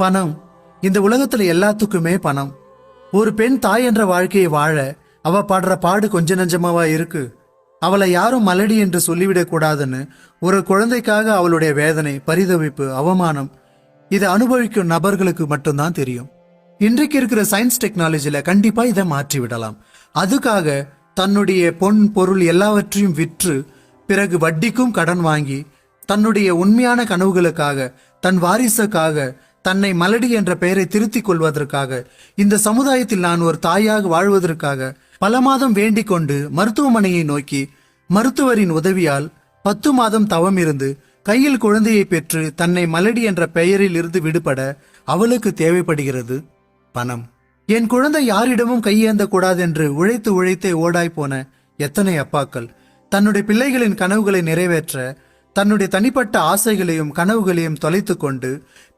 பணம். இந்த உலகத்துல எல்லாத்துக்குமே பணம். ஒரு பெண் தாய் என்ற வாழ்க்கையை வாழ அவ பாடுற பாடு கொஞ்ச நஞ்சமாவா இருக்கு. அவளை யாரும் மலடி என்று சொல்லிவிடக் கூடாதுன்னு ஒரு குழந்தைக்காக அவளுடைய வேதனை பரிதவிப்பு அவமானம் இதை அனுபவிக்கும் நபர்களுக்கு மட்டும்தான் தெரியும். இன்றைக்கு இருக்கிற சயின்ஸ் டெக்னாலஜியில் கண்டிப்பா இதை மாற்றி விடலாம். அதுக்காக தன்னுடைய பொன் பொருள் எல்லாவற்றையும் விற்று பிறகு வட்டிக்கும் கடன் வாங்கி தன்னுடைய உண்மையான கனவுகளுக்காக தன் வாரிசுக்காக தன்னை மலடி என்ற பெயரை திருத்திக் கொள்வதற்காக இந்த சமுதாயத்தில் நான் ஒரு தாயாக வாழ்வதற்காக பல மாதம் வேண்டிக் கொண்டு மருத்துவமனையை நோக்கி மருத்துவரின் உதவியால் பத்து மாதம் தவம் இருந்து கையில் குழந்தையை பெற்று தன்னை மலடி என்ற பெயரில் இருந்து விடுபட அவளுக்கு தேவைப்படுகிறது. பணம். என் குழந்தை யாரிடமும் கையேந்த கூடாதென்று உழைத்து உழைத்தே ஓடாய் போன எத்தனை அப்பாக்கள். தன்னுடைய பிள்ளைகளின் கனவுகளை நிறைவேற்ற தன்னுடைய தனிப்பட்ட ஆசைகளையும் கனவுகளையும் தொலைத்து கொண்டு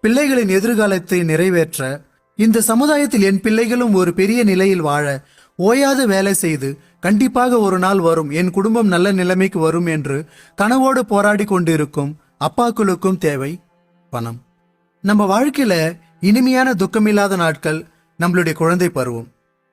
பிள்ளைகளின் எதிர்காலத்தை நிறைவேற்ற இந்த சமுதாயத்தில் என் பிள்ளைகளும் ஒரு பெரிய நிலையில் வாழ ஓயாது வேலை செய்து கண்டிப்பாக ஒரு நாள் வரும் என் குடும்பம் நல்ல நிலைமைக்கு வரும் என்று கனவோடு போராடி கொண்டிருக்கும் அப்பாக்களுக்கும் தேவை பணம். நம்ம வாழ்க்கையில இனிமையான துக்கமில்லாத நாட்கள் நம்மளுடைய குழந்தை பருவம்.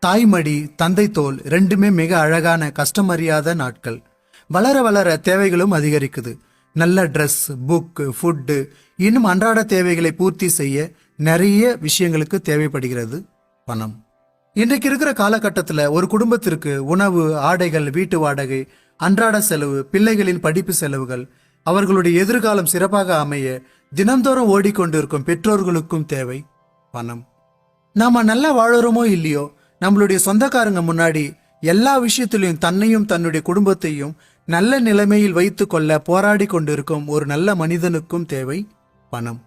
தாய்மடி தந்தை தோல் ரெண்டுமே மிக அழகான கஷ்டமறியாத நாட்கள். வளர வளர தேவைகளும் அதிகரிக்குது. நல்ல ட்ரெஸ் புக்கு ஃபுட்டு இன்னும் அன்றாட தேவைகளை பூர்த்தி செய்ய நிறைய விஷயங்களுக்கு தேவைப்படுகிறது பணம். இன்றைக்கு இருக்கிற காலகட்டத்தில் ஒரு குடும்பத்திற்கு உணவு ஆடைகள் வீட்டு வாடகை அன்றாட செலவு பிள்ளைகளின் படிப்பு செலவுகள் அவர்களுடைய எதிர்காலம் சிறப்பாக அமைய தினந்தோறும் ஓடிக்கொண்டிருக்கும் பெற்றோர்களுக்கும் தேவை பணம். நாம நல்லா வாழறோமோ இல்லையோ நம்மளுடைய சொந்தக்காரங்க முன்னாடி எல்லா விஷயத்திலையும் தன்னையும் தன்னுடைய குடும்பத்தையும் நல்ல நிலைமையில் வைத்துக்கொள்ள போராடி கொண்டிருக்கும் ஒரு நல்ல மனிதனுக்கும் தேவை பணம்.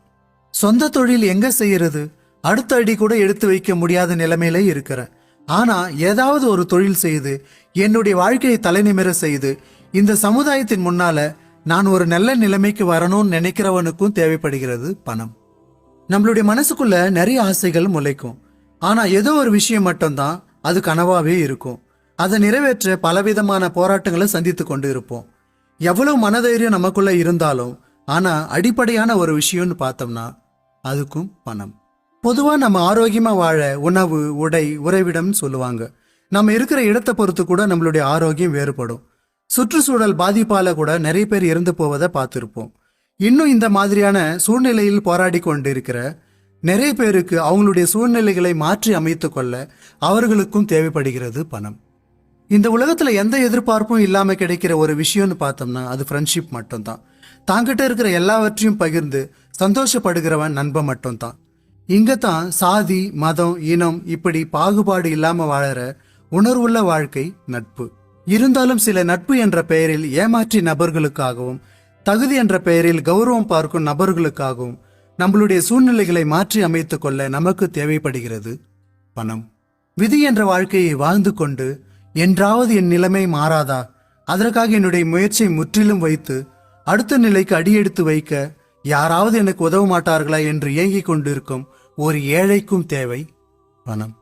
சொந்த தொழில் எங்க செய்யறது? அடுத்த அடி கூட எடுத்து வைக்க முடியாத நிலைமையில இருக்கிறேன் ஆனா ஏதாவது ஒரு தொழில் செய்து என்னுடைய வாழ்க்கையை தலைநிமிர செய்து இந்த சமுதாயத்தின் முன்னால நான் ஒரு நல்ல நிலைமைக்கு வரணும்னு நினைக்கிறவனுக்கும் தேவைப்படுகிறது பணம். நம்மளுடைய மனசுக்குள்ள நிறைய ஆசைகள் முளைக்கும். ஆனா ஏதோ ஒரு விஷயம் மட்டும்தான் அது கனவாவே இருக்கும். அதை நிறைவேற்ற பலவிதமான போராட்டங்களை சந்தித்து கொண்டு இருப்போம் எவ்வளவு மனதைரியம் நமக்குள்ள இருந்தாலும் ஆனா அடிப்படையான ஒரு விஷயம்னு பார்த்தோம்னா அதுக்கும் பணம். பொதுவா நம்ம ஆரோக்கியமா வாழ உணவு உடை உறைவிடம்னு சொல்லுவாங்க. நம்ம இருக்கிற இடத்தை பொறுத்து கூட நம்மளுடைய ஆரோக்கியம் வேறுபடும். சுற்றுச்சூழல் பாதிப்பால கூட நிறைய பேர் இறந்து போவதை பார்த்துருப்போம். இன்னும் இந்த மாதிரியான சூழ்நிலையில் போராடி கொண்டிருக்கிற நிறைய பேருக்கு அவங்களுடைய சூழ்நிலைகளை மாற்றி அமைத்து கொள்ள அவர்களுக்கும் தேவைப்படுகிறது பணம். இந்த உலகத்தில் எந்த எதிர்பார்ப்பும் இல்லாமல் கிடைக்கிற ஒரு விஷயம்னு பார்த்தோம்னா அது ஃப்ரெண்ட்ஷிப் மட்டும்தான். தாங்கிட்ட இருக்கிற எல்லாவற்றையும் பகிர்ந்து சந்தோஷப்படுகிறவன் நண்பன் மட்டும்தான். இங்கே தான் சாதி மதம் இனம் இப்படி பாகுபாடு இல்லாமல் வாழற உணர்வுள்ள வாழ்க்கை நட்பு. இருந்தாலும் சில நட்பு என்ற பெயரில் ஏமாற்றி நபர்களுக்காகவும் தகுதி என்ற பெயரில் கௌரவம் பார்க்கும் நபர்களுக்காகவும் நம்மளுடைய சூழ்நிலைகளை மாற்றி அமைத்துக் கொள்ள நமக்கு தேவைப்படுகிறது பணம். விதி என்ற வாழ்க்கையை வாழ்ந்து கொண்டு என்றாவது என் நிலைமை மாறாதா? அதற்காக என்னுடைய முயற்சியை முற்றிலும் வைத்து அடுத்த நிலைக்கு அடியெடுத்து வைக்க யாராவது எனக்கு உதவ மாட்டார்களா என்று இயங்கிக் கொண்டிருக்கும் ஒரு ஏழைக்கும் தேவை பணம்.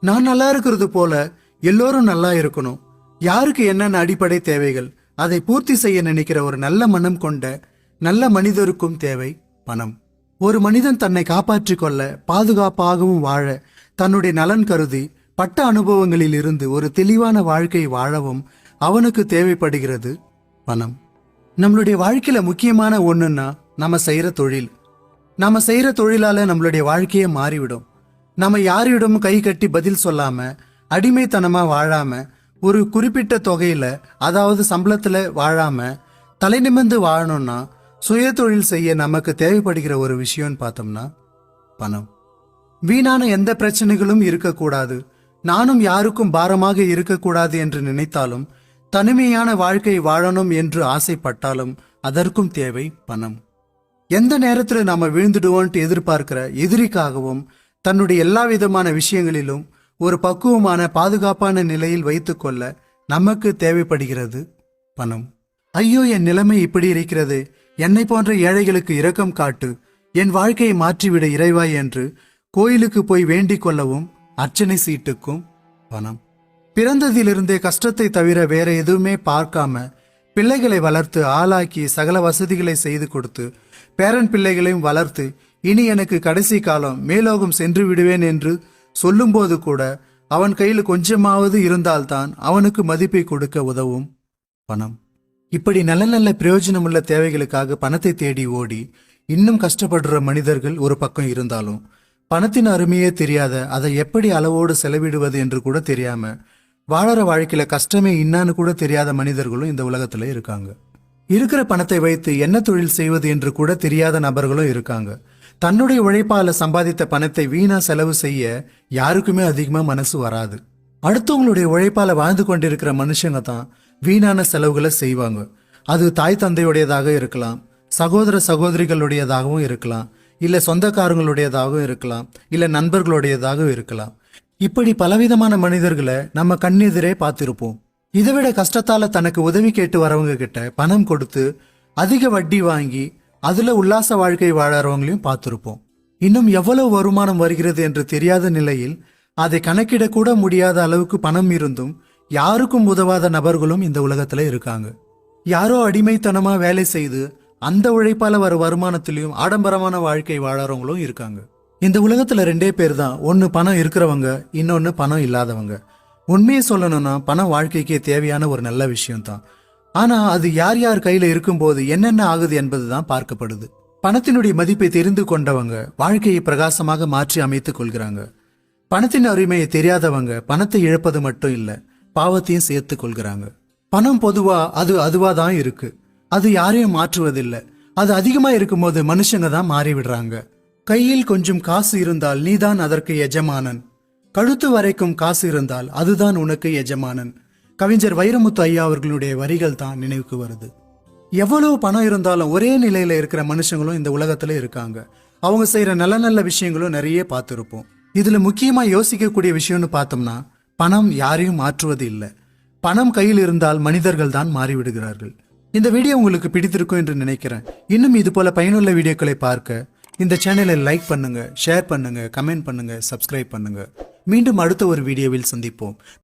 நான் நல்லா இருக்கிறது போல எல்லோரும் நல்லா இருக்கணும். யாருக்கு என்னென்ன அடிப்படை தேவைகள் அதை பூர்த்தி செய்ய நினைக்கிற ஒரு நல்ல மனம் கொண்ட நல்ல மனிதருக்கும் தேவை பணம். ஒரு மனிதன் தன்னை காப்பாற்றிக் கொள்ள பாதுகாப்பாகவும் வாழ தன்னுடைய நலன் கருதி பட்ட அனுபவங்களில் இருந்து ஒரு தெளிவான வாழ்க்கை வாழவும் அவனுக்கு தேவைப்படுகிறது பணம். நம்மளுடைய வாழ்க்கையில முக்கியமான ஒண்ணுன்னா நம்ம செய்யற தொழில். நம்ம செய்யற தொழிலால நம்மளுடைய வாழ்க்கையே மாறிவிடும். நம்ம யாரிடமும் கை கட்டி பதில் சொல்லாம அடிமைத்தனமா வாழாம ஒரு குறிப்பிட்ட தொகையில அதாவது சம்பளத்துல வாழாம தலை நிமிர்ந்து வாழணும்னா சுய தொழில் செய்ய நமக்கு தேவைப்படுகிற ஒரு விஷயம்னு பார்த்தோம்னா பணம். வீணான எந்த பிரச்சனைகளும் இருக்கக்கூடாது. நானும் யாருக்கும் பாரமாக இருக்கக்கூடாது என்று நினைத்தாலும் தனிமையான வாழ்க்கை வாழணும் என்று ஆசைப்பட்டாலும் அதற்கும் தேவை பணம். எந்த நேரத்தில் நாம் விழுந்துடுவோன்ட்டு எதிர்பார்க்கிற எதிரிக்காகவும் தன்னுடைய எல்லா விதமான விஷயங்களிலும் ஒரு பக்குவமான பாதுகாப்பான நிலையில் வைத்துக்கொள்ள நமக்கு தேவைப்படுகிறது பணம். ஐயோ என் நிலைமை இப்படி இருக்கிறது. என்னை போன்ற ஏழைகளுக்கு இரக்கம் காட்டு. என் வாழ்க்கையை மாற்றிவிட இறைவாய் என்று கோயிலுக்கு போய் வேண்டிக் கொள்ளவும் அர்ச்சனை சீட்டுக்கும் பணம். பிறந்ததிலிருந்தே கஷ்டத்தை தவிர வேற எதுவுமே பார்க்காம பிள்ளைகளை வளர்த்து ஆளாக்கி சகல வசதிகளை செய்து கொடுத்து பேரன் பிள்ளைகளையும் வளர்த்து இனி எனக்கு கடைசி காலம் மேலோகம் சென்று விடுவேன் என்று சொல்லும்போது கூட அவன் கையில் கொஞ்சமாவது இருந்தால்தான் அவனுக்கு மதிப்பை கொடுக்க உதவும் பணம். இப்படி நல்ல நல்ல பிரயோஜனமுள்ள தேவைகளுக்காக பணத்தை தேடி ஓடி இன்னும் கஷ்டப்படுற மனிதர்கள் ஒரு பக்கம் இருந்தாலும் பணத்தின் அருமையே தெரியாத அதை எப்படி அளவோடு செலவிடுவது என்று கூட தெரியாம வாழற வாழ்க்கையில கஷ்டமே இன்னான்னு கூட தெரியாத மனிதர்களும் இந்த உலகத்துல இருக்காங்க. இருக்கிற பணத்தை வைத்து என்ன தொழில் செய்வது என்று கூட தெரியாத நபர்களும் இருக்காங்க. தன்னுடைய உழைப்பால சம்பாதித்த பணத்தை வீணா செலவு செய்ய யாருக்குமே அதிகமா மனசு வராது. அடுத்தவங்களுடைய உழைப்பால வாழ்ந்து கொண்டிருக்கிற மனுஷங்க தான் வீணான செலவுகளை செய்வாங்க. அது தாய் தந்தையுடையதாக இருக்கலாம் சகோதர சகோதரிகளுடையதாகவும் இருக்கலாம் இல்லை சொந்தக்காரங்களுடையதாகவும் இருக்கலாம் இல்லை நண்பர்களுடையதாகவும் இருக்கலாம். இப்படி பலவிதமான மனிதர்களை நம்ம கண்ணெதிரே பார்த்துருப்போம். இதை விட கஷ்டத்தால் தனக்கு உதவி கேட்டு வரவங்க கிட்ட பணம் கொடுத்து அதிக வட்டி வாங்கி அதில் உல்லாச வாழ்க்கை வாழறவங்களையும் பார்த்துருப்போம். இன்னும் எவ்வளவு வருமானம் வருகிறது என்று தெரியாத நிலையில் அதை கணக்கிடக்கூட முடியாத அளவுக்கு பணம் இருந்தும் யாருக்கும் உதவாத நபர்களும் இந்த உலகத்தில் இருக்காங்க. யாரோ அடிமைத்தனமாக வேலை செய்து அந்த உழைப்பால வர வருமானத்திலையும் ஆடம்பரமான வாழ்க்கை வாழறவங்களும் இருக்காங்க. இந்த உலகத்துல ரெண்டே பேர் தான் ஒன்னு பணம் இருக்கிறவங்க இன்னொன்னு பணம் இல்லாதவங்க. உண்மையை சொல்லணும்னா பணம் வாழ்க்கைக்கே தேவையான ஒரு நல்ல விஷயம் தான் ஆனா அது யார் யார் கையில இருக்கும்போது என்னென்ன ஆகுது என்பதுதான் பார்க்கப்படுது. பணத்தினுடைய மதிப்பை தெரிந்து கொண்டவங்க வாழ்க்கையை பிரகாசமாக மாற்றி அமைத்துக் கொள்கிறாங்க. பணத்தின் அருமையை தெரியாதவங்க பணத்தை இழப்பது மட்டும் இல்லை பாவத்தையும் சேர்த்து கொள்கிறாங்க. பணம் பொதுவா அது அதுவாக தான் இருக்கு. அது யாரையும் மாற்றுவதில்லை. அது அதிகமா இருக்கும்போது மனுஷங்க தான் மாறி விடுறாங்க கையில் கொஞ்சம் காசு இருந்தால் நீதான் அதற்கு எஜமானன். கழுத்து வரைக்கும் காசு இருந்தால் அதுதான் உனக்கு எஜமானன். கவிஞர் வைரமுத்து ஐயா அவர்களுடைய வரிகள் தான் நினைவுக்கு வருது. எவ்வளவு பணம் இருந்தாலும் ஒரே நிலையில இருக்கிற மனுஷங்களும் இந்த உலகத்துல இருக்காங்க. அவங்க செய்யற நல்ல நல்ல விஷயங்களும் நிறைய பார்த்துருப்போம். இதுல முக்கியமா யோசிக்கக்கூடிய விஷயம்னு பார்த்தோம்னா பணம் யாரையும் மாற்றுவது இல்லை பணம் கையில் இருந்தால் மனிதர்கள் தான் மாறிவிடுகிறார்கள். இந்த வீடியோ உங்களுக்கு பிடித்திருக்கும் என்று நினைக்கிறேன். இன்னும் இது போல பயனுள்ள வீடியோக்களை பார்க்க இந்த சேனலை லைக் பண்ணுங்க ஷேர் பண்ணுங்க கமெண்ட் பண்ணுங்க சப்ஸ்கிரைப் பண்ணுங்க. மீண்டும் அடுத்த ஒரு வீடியோவில் சந்திப்போம்.